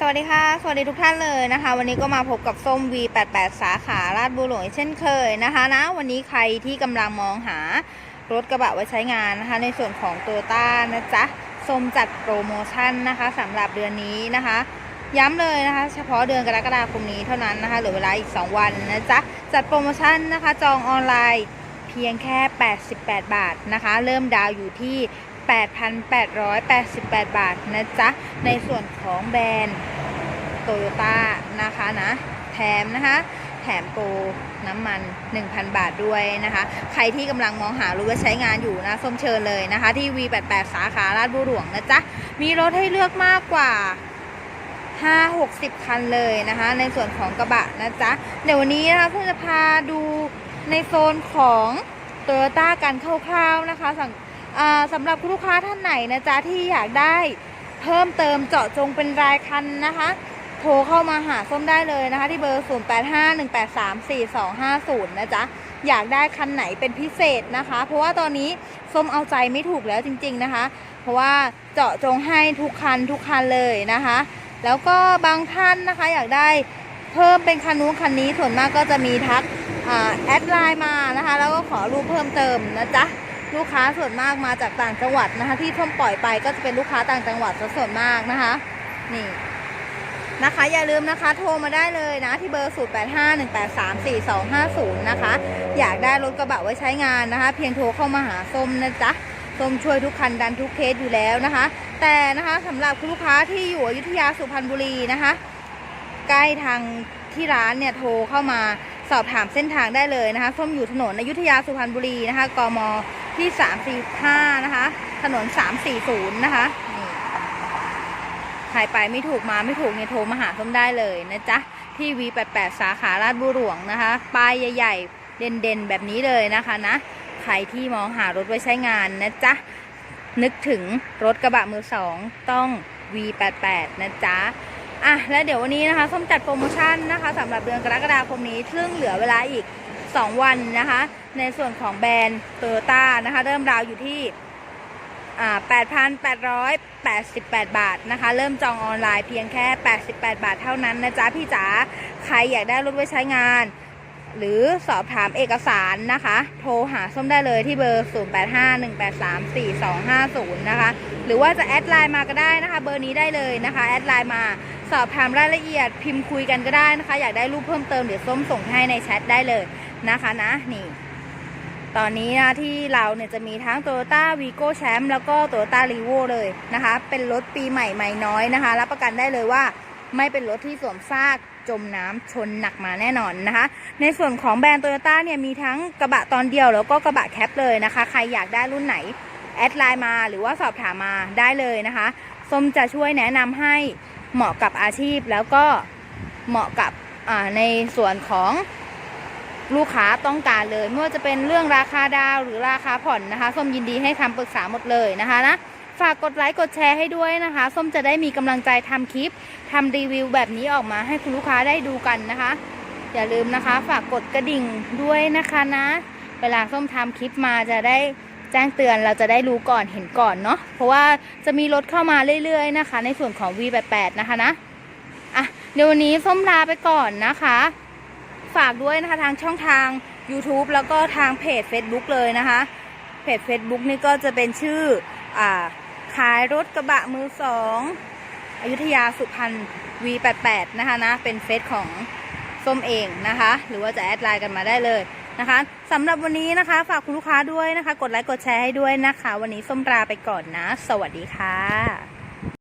สวัสดีค่ะ สวัสดีทุกท่านเลยนะคะ วันนี้ก็มาพบกับส้ม V88 สาขาราชบุรีเช่นเคยนะคะนะวันนี้ใครที่กำลังมองหารถกระบะไว้ใช้งานนะคะ ในส่วนของโตโยต้านะจ๊ะส้มจัดโปรโมชั่นนะคะสำหรับเดือนนี้นะคะ ย้ำเลยนะคะ เฉพาะเดือนกรกฎาคมนี้เท่านั้นนะคะเหลือเวลาอีก 2 วันนะจ๊ะจัดโปรโมชั่นนะคะ จองออนไลน์เพียงแค่ 88 บาทนะคะ เริ่มดาวอยู่ที่ 8,888 บาทนะจ๊ะ ในส่วนของแบรนด์โตโยต้านะคะนะ แถมนะคะ แถมโปรน้ำมัน 1,000 บาทด้วยนะคะ ใครที่กำลังมองหาหรถไว้ใช้งานอยู่นะส้มเชิญเลยนะคะ ที่ V88 สาขาราชบุรหลวงนะจ๊ะ มีรถให้เลือกมากกว่า5 60คันเลยนะคะ ในส่วนของกระบะนะจ๊ะ เดี๋ยววันนี้นะคะเพื่อจะพาดูในโซนของโตโยต้ากันคร่าวๆนะคะ สำหรับคุณลูกค้าท่านไหนนะจ๊ะที่อยากได้เพิ่มเติมเจาะจงเป็นรายคันนะคะ โทรเข้ามาหาส้มได้เลยนะคะ ที่เบอร์ 0851834250 นะจ๊ะ อยากได้คันไหนเป็นพิเศษนะคะ เพราะว่าตอนนี้ส้มเอาใจไม่ถูกแล้วจริง ๆนะคะ เพราะว่าเจาะจงให้ทุกคันทุกคันเลยนะคะ แล้วก็บางท่านนะคะอยากได้เพิ่มเป็นคันนู้นคันนี้ส่วนมากก็จะมีทักอแอดไลน์มานะคะ แล้วก็ขอรูปเพิ่มเติมนะจ๊ะ ลูกค้าส่วนมากมาจากต่างจังหวัดนะคะ ที่ท่มปล่อยไปก็จะเป็นลูกค้าต่างจังหวัดซะส่วนมากนะคะ นี่นะคะอย่าลืมนะคะโทรมาได้เลยนะที่เบอร์ 0851834250 นะคะ อยากได้รถกระบะไว้ใช้งานนะคะ เพียงโทรเข้ามาหาส้มนะจ๊ะส้มช่วยทุกคันดันทุกเคสอยู่แล้วนะคะ แต่นะคะสำหรับคุณลูกค้าที่อยู่อยุธยาสุพรรณบุรีนะคะ ใกล้ทางที่ร้านเนี่ยโทรเข้ามาสอบถามเส้นทางได้เลยนะคะส้มอยู่ถนนอยุธยาสุพรรณบุรีนะคะกม ที่ 345 นะคะ ถนน 340 นะคะนี่ใครไปไม่ถูกมาไม่ถูกเนี่ยโทรมาหาส้มได้เลยนะจ๊ะ ที่ V88 สาขาราชบุรีหลวงนะคะ ป้ายใหญ่ๆ เด่นๆ แบบนี้เลยนะคะนะ ใครที่มองหารถไว้ใช้งานนะจ๊ะ นึกถึงรถกระบะมือสองต้อง V88 นะจ๊ะอะแล้วเดี๋ยววันนี้นะคะส้มจัดโปรโมชั่นนะคะสำหรับเดือนกรกฎาคมนี้ ซึ่งเหลือเวลาอีก 2 วันนะคะ ในส่วนของแบรนด์โตโยต้านะคะ เริ่มราวอยู่ที่8,888 บาทนะคะ เริ่มจองออนไลน์เพียงแค่ 88 บาทเท่านั้นนะจ๊ะพี่จ๋าใครอยากได้รถไว้ใช้งาน หรือสอบถามเอกสารนะคะ โทรหาส้มได้เลยที่เบอร์ 0851834250 นะคะ หรือว่าจะแอดไลน์มาก็ได้นะคะ เบอร์นี้ได้เลยนะคะ แอดไลน์มาสอบถามรายละเอียดพิมพ์คุยกันก็ได้นะคะ อยากได้รูปเพิ่มเติมเดี๋ยวส้มส่งให้ในแชทได้เลย นะคะนะนี่ ตอนนี้นะที่เราเนี่ยจะมีทั้ง Toyota Vigo Champ แล้วก็ Toyota r e v o เลยนะคะ เป็นรถปีใหม่ใหม่น้อยนะคะ รับประกันได้เลยว่าไม่เป็นรถที่สวมซากจมน้ำชนหนักมาแน่นอนนะคะ ในส่วนของแบรนด์ Toyota เนี่ยมีทั้งกระบะตอนเดียวแล้วก็กระบะแคปเลยนะคะ ใครอยากได้รุ่นไหน แอดไลน์มาหรือว่าสอบถามมาได้เลยนะคะส้มจะช่วยแนะนำให้เหมาะกับอาชีพแล้วก็เหมาะกับในส่วนของ ลูกค้าต้องการเลย ไม่ว่าจะเป็นเรื่องราคาดาวหรือราคาผ่อนนะคะส้มยินดีให้คำปรึกษาหมดเลยนะคะนะฝากกดไลค์กดแชร์ให้ด้วยนะคะ ส้มจะได้มีกำลังใจทำคลิปทำรีวิวแบบนี้ออกมาให้คุณลูกค้าได้ดูกันนะคะ อย่าลืมนะคะ ฝากกดกระดิ่งด้วยนะคะนะ เวลาส้มทำคลิปมาจะได้แจ้งเตือนเราจะได้รู้ก่อนเห็นก่อนเนาะเพราะว่าจะมีรถเข้ามาเรื่อยๆนะคะ ในส่วนของ V88 นะคะนะอะเดี๋ยววันนี้ส้มลาไปก่อนนะคะ ฝากด้วยนะคะทางช่องทาง YouTube แล้วก็ทางเพจ Facebook เลยนะคะ เพจ Facebook นี่ก็จะเป็นชื่ออาขายรถกระบะมือสองอยุธยาสุพรรณ V88 นะคะนะ เป็นเฟซของส้มเองนะคะ หรือว่าจะแอดไลน์กันมาได้เลยนะคะสำหรับวันนี้นะคะ ฝากคุณลูกค้าด้วยนะคะ กดไลค์กดแชร์ให้ด้วยนะคะ วันนี้ส้มลาไปก่อนนะ สวัสดีค่ะ